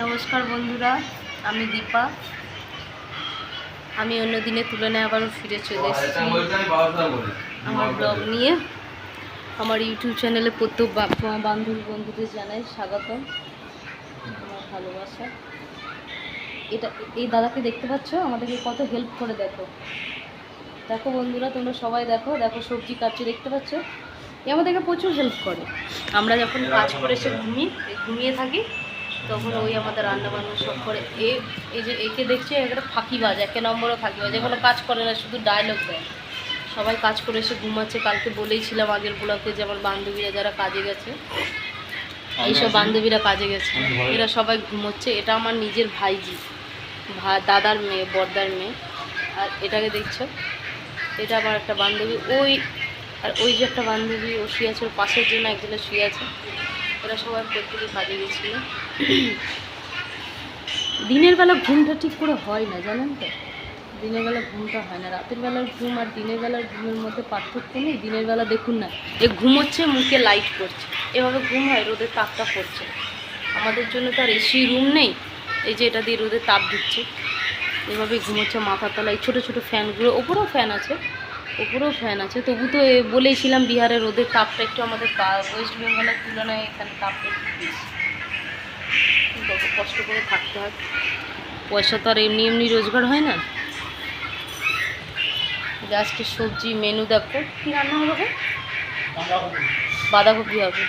নমস্কার বন্ধুরা আমি দীপা। আমি অন্য দিনে তুলনায় আবারও ফিরে চলে এসেছি আমার ব্লগ নিয়ে। আমার ইউটিউব চ্যানেলে প্রত্যেক বান্ধবী বন্ধুদের জানাই স্বাগতম আমার ভালোবাসা। এটা এই দাদাকে দেখতে পাচ্ছ? আমাদেরকে কত হেল্প করে দেখো। দেখো বন্ধুরা তোমরা সবাই দেখো। দেখো সবজি কাটছে দেখতে পাচ্ছ? এ আমাদেরকে প্রচুর হেল্প করে। আমরা যখন কাজ করে এসে ঘুমিয়ে ঘুমিয়ে থাকি তখন ওই আমাদের রান্না বান্না সব করে। এ, এই যে একে দেখছে একটা ফাঁকিবাজ, একে নম্বরও ফাঁকিবাজ কোনো কাজ করে না, শুধু ডায়লগ দেয়। সবাই কাজ করে এসে ঘুমাচ্ছে, কালকে বলেইছিলাম আগের ব্লকে যে আমার বান্ধবীরা যারা কাজে গেছে, এইসব বান্ধবীরা কাজে গেছে, এরা সবাই ঘুমোচ্ছে, এটা আমার নিজের ভাইজি, ভা, দাদার মেয়ে, বর্দার মেয়ে, আর এটাকে দেখছ? এটা আমার একটা বান্ধবী, ওই, আর ওই যে একটা বান্ধবী, ও শুয়ে আছে, ওর পাশের জন্য একজনে শুয়ে আছে এরা সবাই প্রত্যেকে কাজে গেছিল। দিনের বেলা ঘুমটা ঠিক করে হয় না, জানেন তো? দিনের বেলা ঘুমটা হয় না। রাতের বেলার ঘুম আর দিনের বেলার ঘুমের মধ্যে পার্থক্য নেই। দিনের বেলা দেখুন না, এ ঘুমোচ্ছে, মুখে লাইট পড়ছে এভাবে ঘুম হয়, রোদের তাপটা পড়ছে। আমাদের জন্য তো আর এসি রুম নেই। এই যে এটা দিয়ে রোদের তাপ দিচ্ছে। এভাবে ঘুমোচ্ছে মাথার তলায়। ছোটো ছোটো ফ্যানগুলো ওপরেও ফ্যান আছে। ওপরেও ফ্যান আছে। তবু তো এ বলেইছিলাম বিহারের রোদের তাপটা একটু আমাদের ওয়েস্ট বেঙ্গলের তুলনায় এখানে তাপটা একটু বেশি। কষ্ট করে থাকতে হয়। পয়সা তো আর এমনি এমনি রোজগার হয় না। আজকে সবজি মেনু দেখো, কী রান্না হবে? বাঁধাকপি হবে।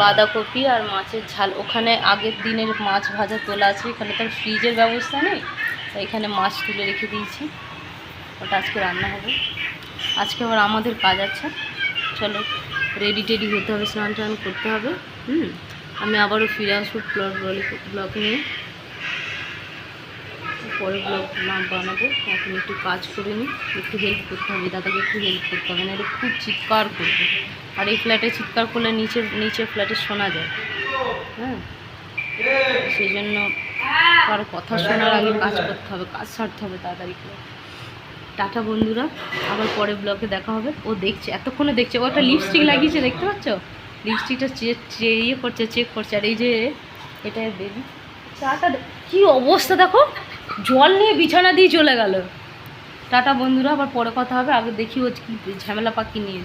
বাঁধাকপি আর মাছের ঝাল। ওখানে আগের দিনের মাছ ভাজা তোলা আছে। এখানে তো আর ফ্রিজের ব্যবস্থা নেই। তো এখানে মাছ তুলে রেখে দিয়েছি। ওটা আজকে রান্না হবে। আজকে আবার আমাদের কাজ আছে। চলো রেডি টেডি হতে হবে, স্নান টান করতে হবে। হুম, আমি আবারও ফিরে আসব ব্লগ ব্লগ নিয়ে। পরে ব্লগ না বানাবো। এখন একটু কাজ করে নিই, একটু হেল্প করতে হবে, দাদাকে একটু হেল্প করতে হবে, নাহলে খুব চিৎকার করবে। আর এই ফ্ল্যাটে চিৎকার করলে নিচে নিচের ফ্ল্যাটে শোনা যায়। হ্যাঁ সেই জন্য কারও কথা শোনার আগে কাজ করতে হবে, কাজ ছাড়তে হবে তাড়াতাড়ি করে। টাটা বন্ধুরা, আবার পরে ব্লগে দেখা হবে। ও দেখছে, এতক্ষণে দেখছে, ও একটা লিপস্টিক লাগিয়েছে, দেখতে পাচ্ছ? লিপস্টিকটা ইয়ে করছে চেক করছে, আর এই যে এটা দেবি চাটা কি অবস্থা দেখো, জল নিয়ে বিছানা দিয়ে চলে গেল। টাটা বন্ধুরা, আবার পরে কথা হবে, আগে দেখি ও কি ঝামেলা পাখি নিয়ে